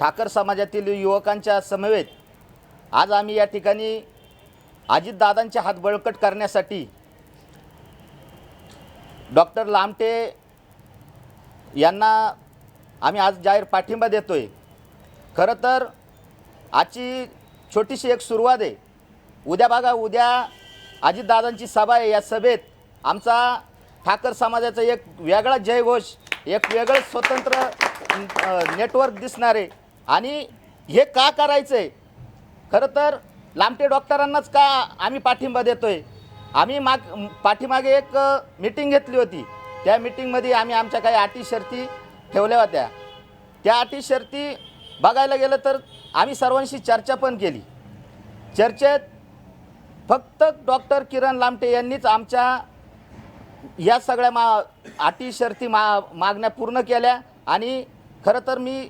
ठाकर समाजातील युवकांच्या समवेत आज आम्ही या ठिकाणी अजितदादांचे हात बळकट करण्यासाठी डॉक्टर लामटे यांना आम्ही आज जाहीर पाठिंबा देतो आहे खरं तर आजची छोटीशी एक सुरुवात आहे. उद्या बघा उद्या अजितदादांची सभा आहे या सभेत. आमचा ठाकर समाजाचा एक वेगळा जयघोष एक वेगळं स्वतंत्र नेटवर्क दिसणार. आहे आणि हे का करायचं आहे खरं तर लामटे डॉक्टरांनाच का आम्ही पाठिंबा देतो आहे आम्ही माग पाठीमागे एक मीटिंग घेतली होती. त्या मीटिंगमध्ये आम्ही आमच्या काही अटी शर्ती ठेवल्या होत्या. त्या अटी शर्ती बघायला गेलं तर आम्ही सर्वांशी चर्चा पण केली. चर्चेत फक्त डॉक्टर किरण लामटे यांनीच आमच्या या सगळ्या मा अटी शर्ती मा मागण्या पूर्ण केल्या. आणि खरं तर मी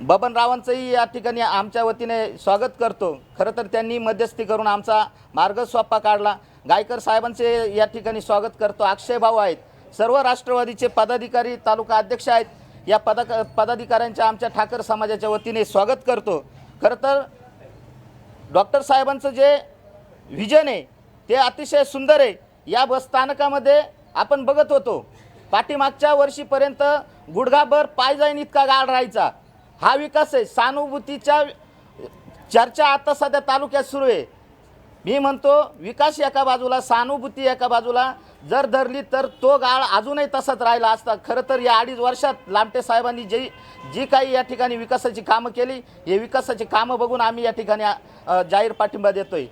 बबनरावांचंही या ठिकाणी आमच्या वतीने स्वागत करतो. खरं तर त्यांनी मध्यस्थी करून आमचा मार्ग सोपा काढला. गायकर साहेबांचे या ठिकाणी स्वागत करतो. अक्षय भाऊ आहेत. सर्व राष्ट्रवादीचे पदाधिकारी तालुका अध्यक्ष आहेत. या पदा पदाधिकाऱ्यांच्या आमच्या ठाकर समाजाच्या वतीने स्वागत करतो. खरं तर डॉक्टर साहेबांचं जे व्हिजन आहे ते अतिशय सुंदर आहे. या बस स्थानकामध्ये आपण बघत होतो. पाठीमागच्या वर्षीपर्यंत गुडघाभर पाय जाईन इतका गाळ राहायचा. हा विकास आहे. सहानुभूतीच्या चर्चा आता सध्या तालुक्यात सुरू आहे. मी म्हणतो विकास एका बाजूला सहानुभूती एका बाजूला. जर धरली तर तो गाळ अजूनही तसाच राहिला असता. खरं तर या अडीच वर्षात लामटे साहेबांनी जी जी काही या ठिकाणी विकासाची कामं केली हे विकासाची कामं बघून आम्ही या ठिकाणी जाहीर पाठिंबा देतोय.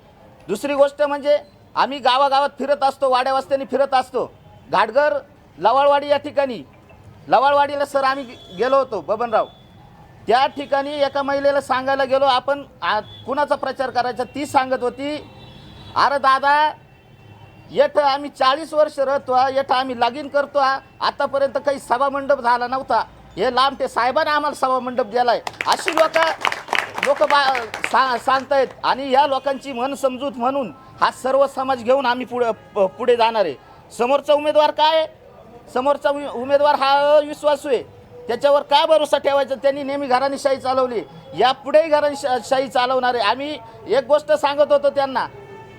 दुसरी गोष्ट म्हणजे आम्ही गावागावात फिरत असतो वाड्यावस्त्यांनी फिरत असतो. घाटघर लवाळवाडी या ठिकाणी. लवाळवाडीला सर आम्ही गेलो होतो बबनराव. त्या ठिकाणी एका महिलेला सांगायला गेलो आपण आ, कुणाचा प्रचार करायचा? ती सांगत होती अरे दादा येठ आम्ही चाळीस वर्ष राहतो येठ आम्ही लगीन करतो आतापर्यंत काही सभामंडप झाला नव्हता. हे लांब ते साहेबांना आम्हाला सभामंडप दिलाय. अशी लोक लोक बा सा सांगतायत. आणि या लोकांची मन समजूत म्हणून हा सर्व समाज घेऊन आम्ही पुढे प- पुढे जाणार आहे. समोरचा उमेदवार काय? आहे? समोरचा उमेदवार हा विश्वासू आहे. त्याच्यावर काय भरोसा ठेवायचा? त्यांनी नेहमी घराणीशाही चालवली. यापुढेही घराणीशाही चालवणार आहे. आम्ही एक गोष्ट सांगत होतो त्यांना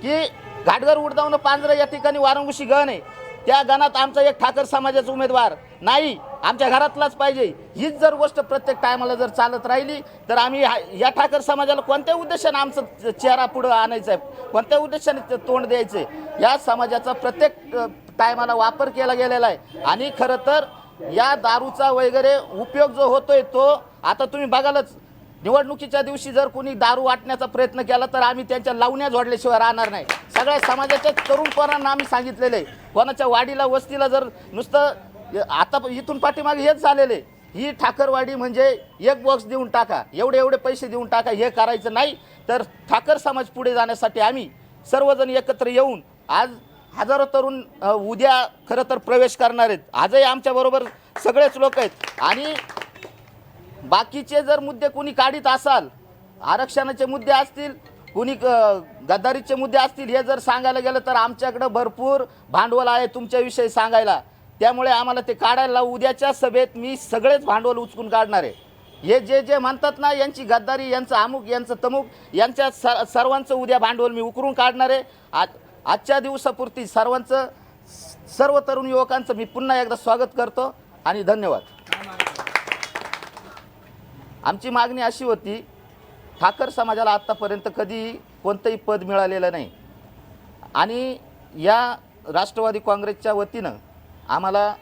की घाटघर उडदावणं पांजरं या ठिकाणी वारंगुशी गण आहे. त्या गणात आमचा एक ठाकर समाजाचा उमेदवार नाही. आमच्या घरातलाच पाहिजे. हीच जर गोष्ट प्रत्येक टायमाला जर चालत राहिली तर आम्ही या ठाकर समाजाला कोणत्या उद्देशाने आमचं चेहरा पुढं आणायचा आहे कोणत्या उद्देशाने तोंड द्यायचं आहे या समाजाचा प्रत्येक टायमाला वापर केला गेलेला आहे. आणि खरं तर या दारूचा वगैरे उपयोग जो होतोय तो आता तुम्ही बघालच. निवडणुकीच्या दिवशी जर कोणी दारू वाटण्याचा प्रयत्न केला तर आम्ही त्यांच्या लावण्या जोडल्याशिवाय राहणार नाही. सगळ्या समाजाच्या तरुणपणांना आम्ही सांगितलेलं आहे. कोणाच्या वाडीला वस्तीला जर नुसतं आता इथून पाठीमागे हेच झालेलं आहे. ही ठाकरवाडी म्हणजे एक बॉक्स देऊन टाका. एवढे एवढे पैसे देऊन टाका. हे करायचं नाही. तर ठाकर समाज पुढे जाण्यासाठी आम्ही सर्वजण एकत्र येऊन आज हजारो तरुण उद्या खरं तर प्रवेश करणार आहेत. आजही आमच्याबरोबर सगळेच लोक आहेत. आणि बाकीचे जर मुद्दे कोणी काढीत असाल आरक्षणाचे मुद्दे असतील कुणी गद्दारीचे मुद्दे असतील हे जर सांगायला गेलं तर आमच्याकडं भरपूर भांडवल आहे तुमच्याविषयी सांगायला. त्यामुळे आम्हाला ते काढायला उद्याच्या सभेत मी सगळेच भांडवल उचकून काढणार आहे. हे जे जे म्हणतात ना यांची गद्दारी यांचं अमुक यांचं तमुक यांच्या स सर्वांचं उद्या भांडवल मी उकरून काढणार आहे. आज आजच्या दिवसापुरती सर्वांचं सर्व तरुण युवकांचं मी पुन्हा एकदा स्वागत करतो आणि धन्यवाद. आमची मागणी अशी होती ठाकर समाजाला आत्तापर्यंत कधी कोणतंही पद मिळालेलं नाही. आणि या राष्ट्रवादी काँग्रेसच्या वतीनं आम्हाला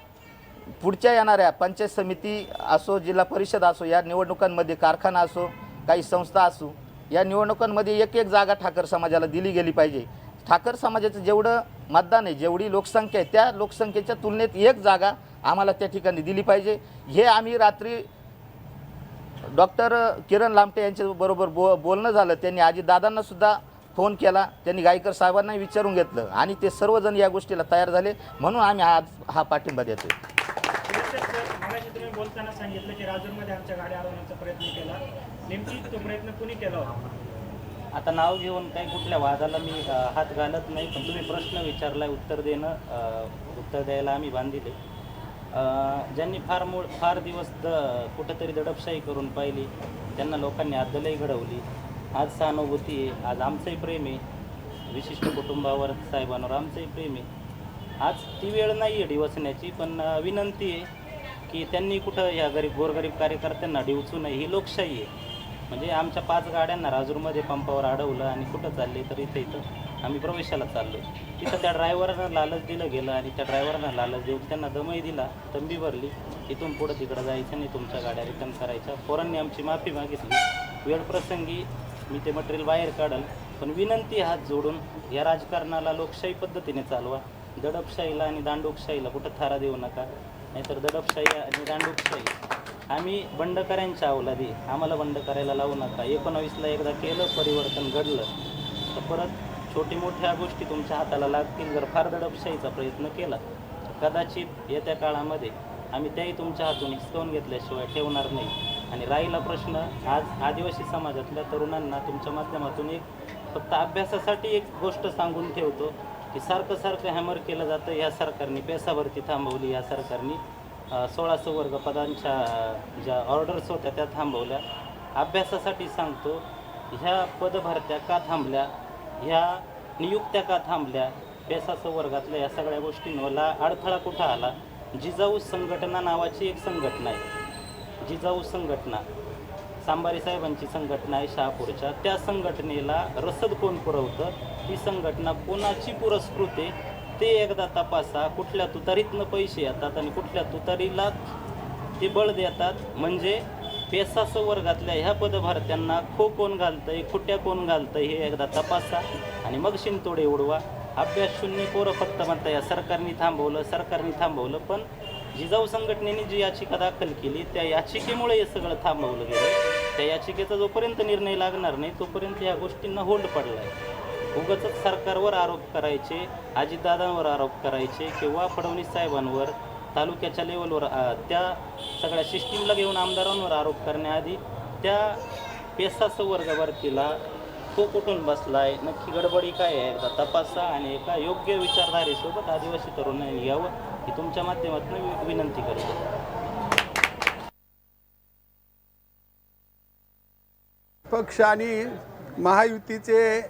पुढच्या येणाऱ्या पंचायत समिती असो जिल्हा परिषद असो या निवडणुकांमध्ये कारखाना असो काही संस्था असो या निवडणुकांमध्ये एक एक जागा ठाकर समाजाला दिली गेली पाहिजे. ठाकर समाजाचं जेवढं मतदान आहे जेवढी लोकसंख्या आहे त्या लोकसंख्येच्या तुलनेत एक जागा आम्हाला त्या ठिकाणी दिली पाहिजे. हे आम्ही रात्री डॉक्टर किरण लामटे यांच्याबरोबर बो बोलणं झालं. त्यांनी आजी दादांनासुद्धा फोन केला. त्यांनी गायकर साहेबांनाही विचारून घेतलं. आणि ते सर्वजण या गोष्टीला तयार झाले. म्हणून आम्ही आज हा पाठिंबा देतो बोलताना सांगितलं की राजूरमध्ये आमच्या गाड्या अडवण्याचा प्रयत्न केला. नेमकी तो प्रयत्न कुणी केला होता? आता नाव घेऊन काही कुठल्या वादाला मी हात घालत नाही पण तुम्ही प्रश्न विचारलाय उत्तर देणं उत्तर द्यायला आम्ही बांधिले. ज्यांनी फार मूळ फार दिवस द कुठंतरी दडपशाही करून पाहिली त्यांना लोकांनी आदलही घडवली. आज सहानुभूती आहे आज आमचंही प्रेम आहे. विशिष्ट कुटुंबावर साहेबांवर आमचंही प्रेम आहे. आज ती वेळ नाही आहे डिवसण्याची पण विनंती आहे की त्यांनी कुठं या गरीब गोरगरीब कार्यकर्त्यांना डिवचू नये ही लोकशाही आहे. म्हणजे आमच्या पाच गाड्यांना राजूरमध्ये पंपावर अडवलं आणि कुठं चालले तर इथं इथं आम्ही प्रवेशाला चाललो. तिथं त्या ड्रायव्हरनं लालच दिलं गेलं आणि त्या ड्रायव्हरनं लालच देऊन त्यांना दमही दिला तंबी भरली. इथून पुढं तिकडं जायचं नाही तुमच्या गाड्या रिटर्न करायच्या. पोरांनी आमची माफी मागितली. वेळप्रसंगी मी ते मटेरियल बाहेर काढल. पण विनंती हात जोडून या राजकारणाला लोकशाही पद्धतीने चालवा. दडपशाहीला आणि दांडोकशाहीला कुठं थारा देऊ नका. नाहीतर दडपशाही आणि दांडूपशाही आम्ही बंडकऱ्यांच्या अवलादी आम्हाला बंड करायला लावू नका. एकोणावीसला एकदा केलं परिवर्तन घडलं. तर परत छोटी मोठ्या गोष्टी तुमच्या हाताला लागतील जर फार दडपशाहीचा प्रयत्न केला. तर कदाचित येत्या काळामध्ये आम्ही त्याही तुमच्या हातून हिसकावून घेतल्याशिवाय ठेवणार नाही. आणि राहिला प्रश्न आज आदिवासी समाजातल्या तरुणांना तुमच्या माध्यमातून एक फक्त अभ्यासासाठी एक गोष्ट सांगून ठेवतो. की सारखं सारखं हॅमर केलं जातं. ह्या सरकारने पेसाभरती थांबवली. या सरकारने अ, सोळाशे वर्ग पदांच्या ज्या ऑर्डर्स होत्या त्या थांबवल्या. अभ्यासासाठी सांगतो ह्या पदभरत्या का थांबल्या? ह्या नियुक्त्या का थांबल्या? पेसाचं वर्गातल्या या सगळ्या गोष्टींवरला अडथळा कुठं आला? जिजाऊ संघटना नावाची एक संघटना आहे. जिजाऊ संघटना सांबारी साहेबांची संघटना आहे शहापूरच्या. त्या संघटनेला रसद कोण पुरवतं? ही संघटना कोणाची पुरस्कृत आहे ते एकदा तपासा कुठल्या तुतारीतनं पैसे येतात आणि कुठल्या तुतारीला ते बळ देतात. म्हणजे पेसास वर्गातल्या ह्या पदभारत्यांना खो कोण घालतंय खुट्या कोण घालतंय हे एकदा तपासा. आणि मग शिंतोडे उडवा. अभ्यास शून्य पोरं फक्त म्हणता या सरकारने थांबवलं सरकारने थांबवलं. पण जिजाऊ संघटनेने जी याचिका दाखल केली त्या याचिकेमुळे हे सगळं थांबवलं गेलं. त्या याचिकेचा जोपर्यंत निर्णय लागणार नाही तोपर्यंत या गोष्टींना होल्ड पडला आहे उगाच सरकारवर आरोप करायचे अजितदादांवर आरोप करायचे किंवा फडणवीस साहेबांवर तालुक्याच्या लेवलवर त्या सगळ्या सिस्टीमला घेऊन आमदारांवर आरोप करण्याआधी त्या पेसाचं वर्गभरतीला तो कुठून बसलाय. नक्की गडबडी काय आहे? एकदा तपासा आणि एका योग्य विचारधारेसोबत आदिवासी तरुणांनी यावं ही तुमच्या माध्यमातून वि- विनंती करतो. पक्ष आणि महायुतीचे